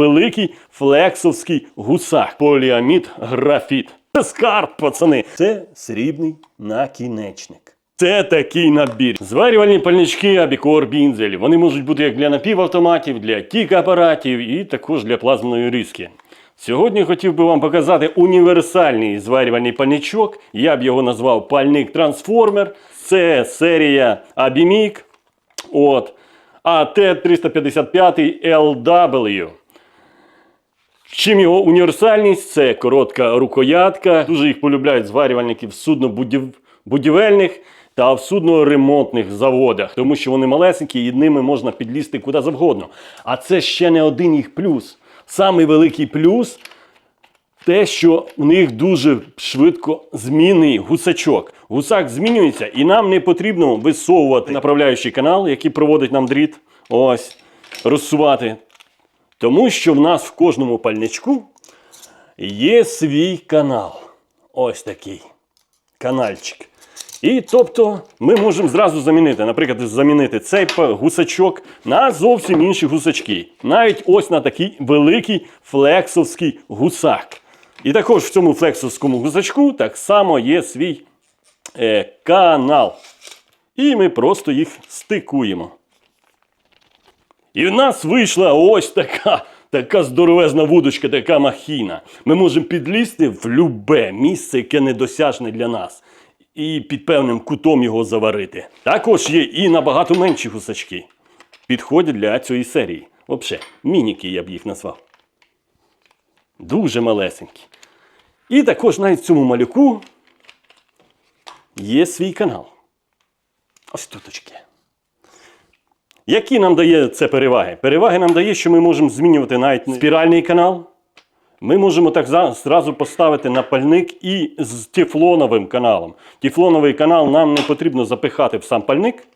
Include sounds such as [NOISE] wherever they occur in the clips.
великий флексовський гусак. Поліамід графіт. Скарб, пацани. Це срібний накінечник. Це такий набір. Зварювальні пальнички Абікор Бінзель. Вони можуть бути як для напівавтоматів, для тік-апаратів і також для плазменої різки. Сьогодні хотів би вам показати універсальний зварювальний пальничок. Я б його назвав пальник трансформер. Це серія Abimic. От. AT355LW. Чим його універсальність? Це коротка рукоятка. Дуже їх полюбляють зварювальників суднобудівельних та в судноремонтних заводах, тому що вони малесенькі і ними можна підлізти куди завгодно. А це ще не один їх плюс. Самий великий плюс те, що у них дуже швидко змінний гусачок. Гусак змінюється, і нам не потрібно висовувати направляючий канал, який проводить нам дріт. Ось, розсувати. Тому що в нас в кожному пальничку є свій канал. Ось такий канальчик. І тобто ми можемо зразу замінити, наприклад, замінити цей гусачок на зовсім інші гусачки. Навіть ось на такий великий флексовський гусак. І також в цьому флексовському гусачку так само є свій е, канал. І ми просто їх стикуємо. І в нас вийшла ось така, така здоровезна вудочка, така махіна. Ми можемо підлізти в любе місце, яке недосяжне для нас. І під певним кутом його заварити. Також є і набагато менші гусачки. Підходять для цієї серії. Взагалі, мініки я б їх назвав. Дуже малесенькі. І також навіть цьому малюку є свій канал. Ось туточки. Які нам дає це переваги? Переваги нам дає, що ми можемо змінювати навіть спіральний канал. Ми можемо так зразу поставити на пальник і з тефлоновим каналом. Тефлоновий канал нам не потрібно запихати в сам пальник.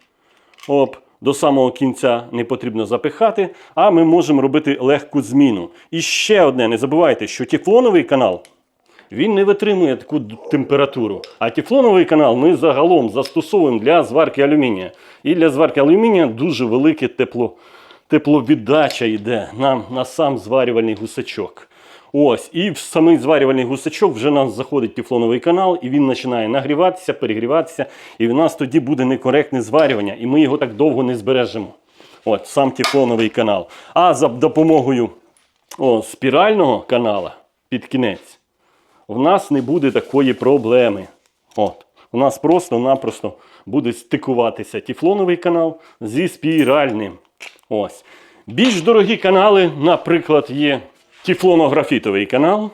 Оп, до самого кінця не потрібно запихати, а ми можемо робити легку зміну. І ще одне, не забувайте, що тефлоновий канал він не витримує таку температуру. А тефлоновий канал ми загалом застосовуємо для зварки алюмінія. І для зварки алюмінія дуже велике тепло, тепловіддача йде нам на сам зварювальний гусачок. Ось, і в самий зварювальний гусачок вже нас заходить тефлоновий канал, і він починає нагріватися, перегріватися, і в нас тоді буде некоректне зварювання, і ми його так довго не збережемо. От, сам тефлоновий канал. А за допомогою о, спірального канала під кінець в нас не буде такої проблеми. От. У нас просто-напросто буде стикуватися тефлоновий канал зі спіральним. Ось. Більш дорогі канали, наприклад, є тефлонографітовий канал.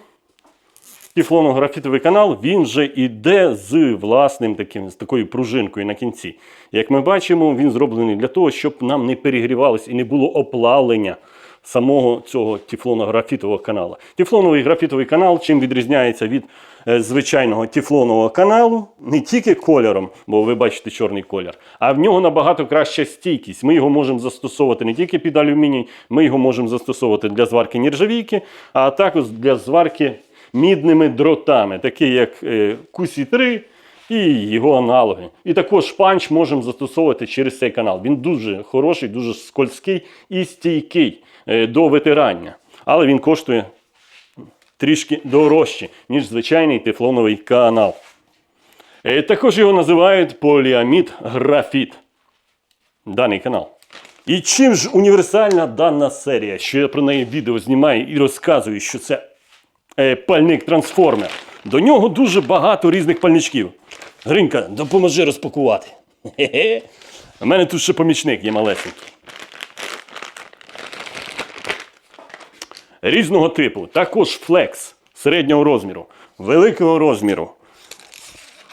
Тефлонографітовий канал він вже йде з власним таким, з такою пружинкою на кінці. Як ми бачимо, він зроблений для того, щоб нам не перегрівалось і не було оплавлення самого цього тефлонографітового каналу. Тефлоновий графітовий канал чим відрізняється від е, звичайного тефлонового каналу не тільки кольором, бо ви бачите чорний колір, а в нього набагато краща стійкість. Ми його можемо застосовувати не тільки під алюміній, ми його можемо застосовувати для зварки нержавійки, а також для зварки мідними дротами, такі як е, QC3 і його аналоги. І також панч можемо застосовувати через цей канал. Він дуже хороший, дуже скользкий і стійкий до витирання. Але він коштує трішки дорожче, ніж звичайний тефлоновий канал. Е, Також його називають поліамід графіт. Даний канал. І чим ж універсальна дана серія, що я про неї відео знімаю і розказую, що це е, пальник трансформер. До нього дуже багато різних пальничків. Гринька, допоможи розпакувати. Хе-хе. У мене тут ще помічник є малесенький. Різного типу. Також флекс середнього розміру, великого розміру,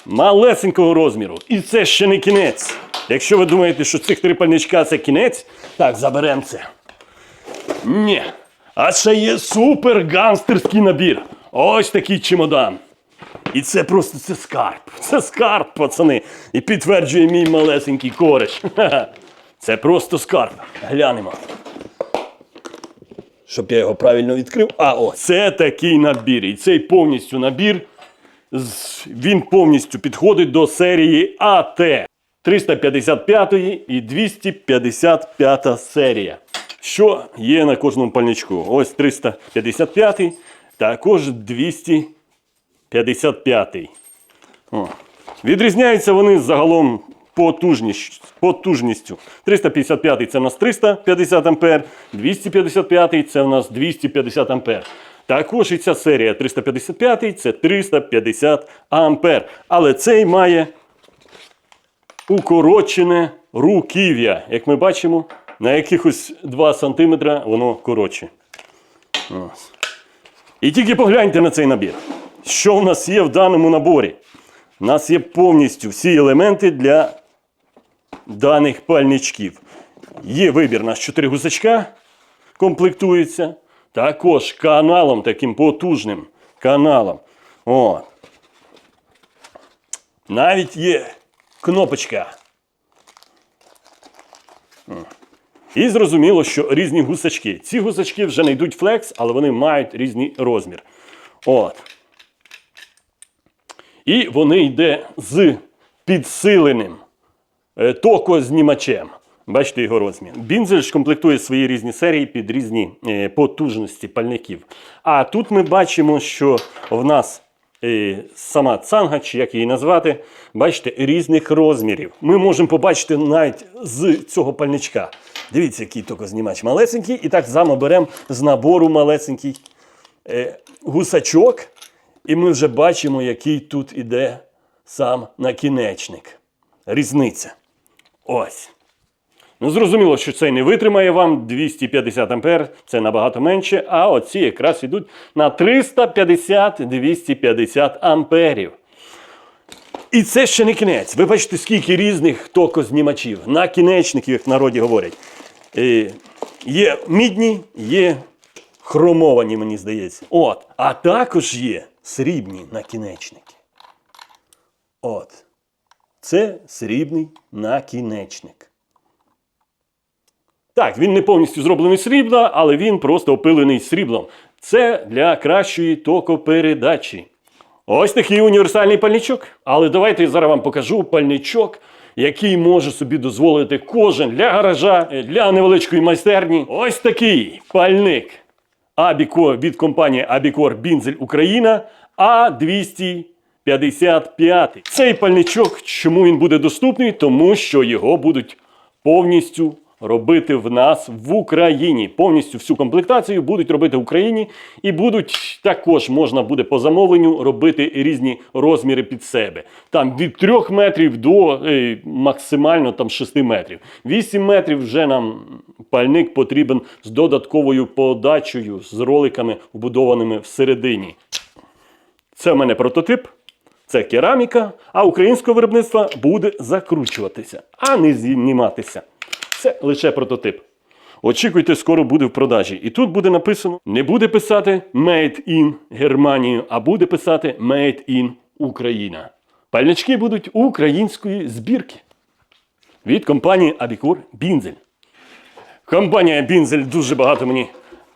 малесенького розміру. І це ще не кінець. Якщо ви думаєте, що цих три пальничка це кінець, так, заберемо це. Ні. А ще є супер ганстерський набір. Ось такий чемодан. І це просто це скарб. Це скарб, пацани. І підтверджує мій малесенький кореш. [LAUGHS] Це просто скарб. Глянемо. Щоб я його правильно відкрив. А о, це такий набір. І цей повністю набір. Він повністю підходить до серії АТ 355 і 255 серія. що є на кожному пальничку. Ось 355, також 255. О. Відрізняються вони загалом потужністю. 355 це в нас 350 ампер, 255 це в нас 250 ампер. Також і ця серія 355 це 350 ампер. Але цей має укорочене руків'я. Як ми бачимо, на якихось 2 см воно коротше. І тільки погляньте на цей набір. Що в нас є в даному наборі? У нас є повністю всі елементи для даних пальничків. Є вибір на 4 гусачка, комплектується. Також каналом таким потужним каналом. От. Навіть є кнопочка. І зрозуміло, що різні гусачки. Ці гусачки вже не йдуть флекс, але вони мають різний розмір. От. І вони йде з підсиленим токознімачем. Бачите його розмір. Бінзель ж комплектує свої різні серії під різні е, потужності пальників. А тут ми бачимо, що в нас е, сама цанга, чи як її назвати, бачите, різних розмірів. Ми можемо побачити навіть з цього пальничка. Дивіться, який токознімач малесенький. І так само беремо з набору малесенький е, гусачок. І ми вже бачимо, який тут іде сам накінечник. Різниця. Ось. Ну, зрозуміло, що цей не витримає вам 250 ампер, це набагато менше, а оці якраз йдуть на 350-250 амперів. І це ще не кінець. Ви бачите, скільки різних токознімачів, накінечників, як в народі говорять. Е, є мідні, є хромовані, мені здається. От. А також є срібні накінечники. От. Це срібний накінечник. Так, він не повністю зроблений срібла, але він просто опилений сріблом. Це для кращої токопередачі. Ось такий універсальний пальничок. Але давайте я зараз вам покажу пальничок, який може собі дозволити кожен для гаража, е, для невеличкої майстерні. Ось такий пальник Абіко від компанії Абікор Бінзель Україна А255. Цей пальничок, чому він буде доступний? Тому що його будуть повністю робити в нас в Україні. Повністю всю комплектацію будуть робити в Україні і будуть також можна буде по замовленню робити різні розміри під себе. Там від 3 метрів до е, максимально там 6 метрів. 8 метрів вже нам пальник потрібен з додатковою подачею, з роликами вбудованими всередині. Це в мене прототип. Це кераміка, а українського виробництва буде закручуватися, а не зніматися. Це лише прототип. Очікуйте, скоро буде в продажі. І тут буде написано: не буде писати Made in Германію, а буде писати Made in Україна. Пальнички будуть української збірки від компанії Абікур Бінзель. Компанія Бінзель дуже багато мені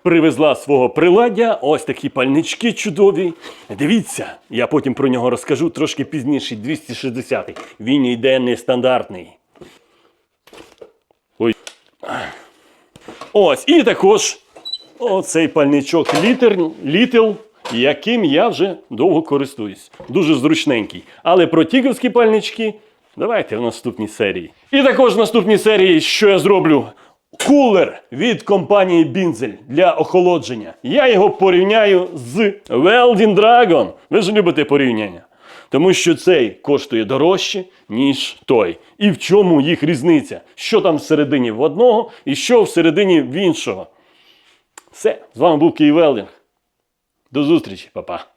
привезла свого приладдя. Ось такі пальнички чудові. Дивіться, я потім про нього розкажу трошки пізніше. 260-й. Він йде нестандартний. Ой. Ось, і також оцей пальничок літл, яким я вже довго користуюсь. Дуже зручненький. Але про тіковські пальнички давайте в наступній серії. І також в наступній серії, що я зроблю? Кулер від компанії Бінзель для охолодження. Я його порівняю з Welding Dragon. Ви ж любите порівняння. Тому що цей коштує дорожче, ніж той. І в чому їх різниця? Що там всередині в одного і що всередині в іншого. Все, з вами був Київ Велдинг. До зустрічі, па-па.